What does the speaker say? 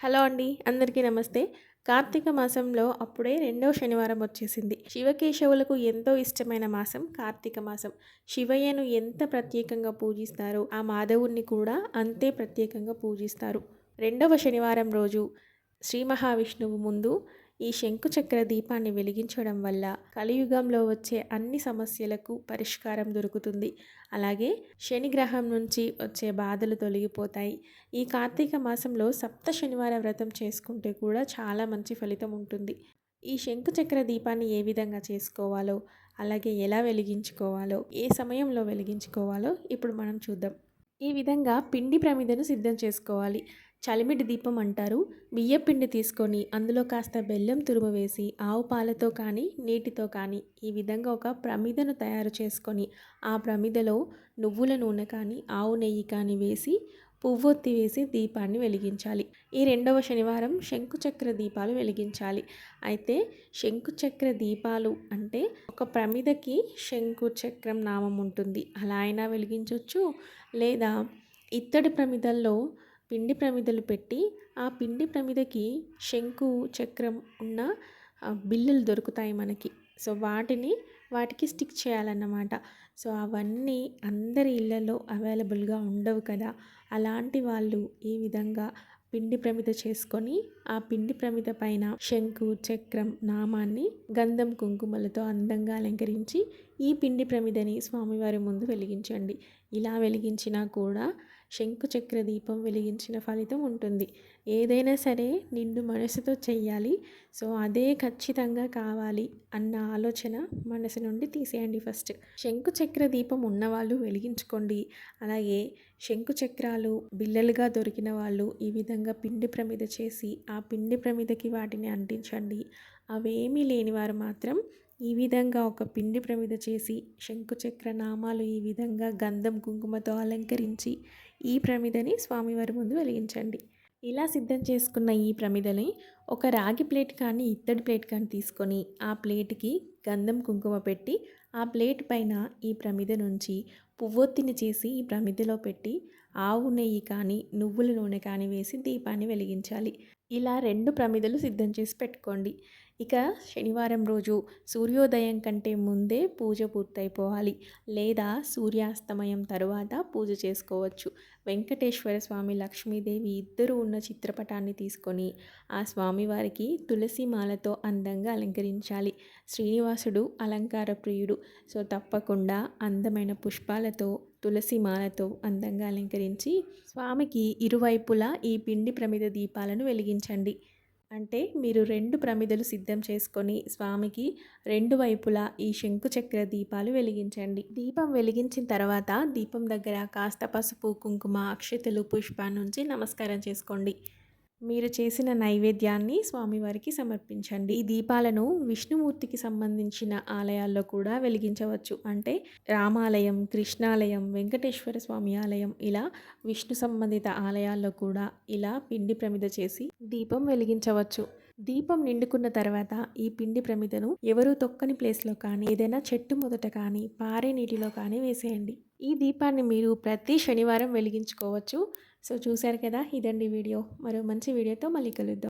Hello అండి అందరికీ నమస్తే. కార్తీక మాసంలో అప్పుడే రెండవ శనివారం వచ్చేసింది. శివకేశవులకు ఎంతో ఇష్టమైన మాసం కార్తీక మాసం. శివయ్యను ఎంత ప్రత్యేకంగా పూజిస్తారో ఆ మాధవుణ్ణి కూడా అంతే ప్రత్యేకంగా పూజిస్తారు. రెండవ శనివారం రోజు శ్రీ మహావిష్ణువు ముందు ఈ శంకుచక్ర దీపాన్ని వెలిగించడం వల్ల కలియుగంలో వచ్చే అన్ని సమస్యలకు పరిష్కారం దొరుకుతుంది. అలాగే శని గ్రహం నుంచి వచ్చే బాధలు తొలగిపోతాయి. ఈ కార్తీక మాసంలో సప్త శనివార వ్రతం చేసుకుంటే కూడా చాలా మంచి ఫలితం ఉంటుంది. ఈ శంకుచక్ర దీపాన్ని ఏ విధంగా చేసుకోవాలో అలాగే ఎలా వెలిగించుకోవాలో ఏ సమయంలో వెలిగించుకోవాలో ఇప్పుడు మనం చూద్దాం. ఈ విధంగా పిండి ప్రమిదను సిద్ధం చేసుకోవాలి. చలిమిడి దీపం అంటారు. బియ్యపిండి తీసుకొని అందులో కాస్త బెల్లం తురుము వేసి ఆవు పాలతో కానీ నీటితో కానీ ఈ విధంగా ఒక ప్రమిదను తయారు చేసుకొని ఆ ప్రమిదలో నువ్వుల నూనె కానీ ఆవు నెయ్యి కానీ వేసి పువ్వొత్తి వేసి దీపాన్ని వెలిగించాలి. ఈ రెండవ శనివారం శంకుచక్ర దీపాలు వెలిగించాలి. అయితే శంకుచక్ర దీపాలు అంటే ఒక ప్రమిదకి శంకుచక్రం నామం ఉంటుంది. అలా అయినా వెలిగించవచ్చు లేదా ఇత్తడి ప్రమిదల్లో పిండి ప్రమిదలు పెట్టి ఆ పిండి ప్రమిదకి శంకు చక్రం ఉన్న బిల్లులు దొరుకుతాయి మనకి. సో వాటిని వాటికి స్టిక్ చేయాలన్నమాట. సో అవన్నీ అందరి ఇళ్ళలో అవైలబుల్గా ఉండవు కదా. అలాంటి వాళ్ళు ఈ విధంగా పిండి ప్రమిద చేసుకొని ఆ పిండి ప్రమిద పైన శంకు చక్రం నామాన్ని గంధం కుంకుమలతో అందంగా అలంకరించి ఈ పిండి ప్రమిదని స్వామివారి ముందు వెలిగించండి. ఇలా వెలిగించినా కూడా శంకుచక్ర దీపం వెలిగించిన ఫలితం ఉంటుంది. ఏదైనా సరే నిండు మనసుతో చెయ్యాలి. సో అదే ఖచ్చితంగా కావాలి అన్న ఆలోచన మనసు నుండి తీసేయండి ఫస్ట్. శంకుచక్ర దీపం ఉన్నవాళ్ళు వెలిగించుకోండి. అలాగే శంకుచక్రాలు బిల్లలుగా దొరికిన వాళ్ళు ఈ విధంగా పిండి ప్రమిద చేసి ఆ పిండి ప్రమిదకి వాటిని అంటించండి. అవేమీ లేని వారు మాత్రం ఈ విధంగా ఒక పిండి ప్రమిద చేసి శంకుచక్ర నామాలు ఈ విధంగా గంధం కుంకుమతో అలంకరించి ఈ ప్రమిదని స్వామివారి ముందు వెలిగించండి. ఇలా సిద్ధం చేసుకున్న ఈ ప్రమిదని ఒక రాగి ప్లేట్ కానీ ఇత్తడి ప్లేట్ కానీ తీసుకొని ఆ ప్లేట్కి గంధం కుంకుమ పెట్టి ఆ ప్లేట్ పైన ఈ ప్రమిద నుంచి పువ్వొత్తిని చేసి ఈ ప్రమిదలో పెట్టి ఆవు నెయ్యి కానీ నువ్వుల నూనె కానీ వేసి దీపాన్ని వెలిగించాలి. ఇలా రెండు ప్రమిదలు సిద్ధం చేసి పెట్టుకోండి. ఇక శనివారం రోజు సూర్యోదయం కంటే ముందే పూజ పూర్తయిపోవాలి. లేదా సూర్యాస్తమయం తరువాత పూజ చేసుకోవచ్చు. వెంకటేశ్వర స్వామి లక్ష్మీదేవి ఇద్దరు ఉన్న చిత్రపటాన్ని తీసుకొని ఆ స్వామివారికి తులసి మాలతో అందంగా అలంకరించాలి. శ్రీనివాసుడు అలంకార ప్రియుడు. సో తప్పకుండా అందమైన పుష్పాలతో తులసి మాలతో అందంగా అలంకరించి స్వామికి ఇరువైపులా ఈ పిండి ప్రమిద దీపాలను వెలిగించండి. అంటే మీరు రెండు ప్రమిదలు సిద్ధం చేసుకొని స్వామికి రెండు వైపులా ఈ శంకుచక్ర దీపాలు వెలిగించండి. దీపం వెలిగించిన తర్వాత దీపం దగ్గర కాస్త పసుపు కుంకుమ అక్షతలు పుష్ప నుంచి నమస్కారం చేసుకోండి. మీరు చేసిన నైవేద్యాన్ని స్వామివారికి సమర్పించండి. ఈ దీపాలను విష్ణుమూర్తికి సంబంధించిన ఆలయాల్లో కూడా వెలిగించవచ్చు. అంటే రామాలయం కృష్ణాలయం వెంకటేశ్వర స్వామి ఆలయం ఇలా విష్ణు సంబంధిత ఆలయాల్లో కూడా ఇలా పిండి ప్రమిద చేసి దీపం వెలిగించవచ్చు. దీపం నిండుకున్న తర్వాత ఈ పిండి ప్రమిదను ఎవరు తొక్కని ప్లేస్లో కానీ ఏదైనా చెట్టు మొదట కానీ పారే నీటిలో కానీ వేసేయండి. ఈ దీపాన్ని మీరు ప్రతి శనివారం వెలిగించుకోవచ్చు. సో చూశారు కదా ఇదండి వీడియో. మరో మంచి వీడియోతో మళ్ళీ కలుద్దాం.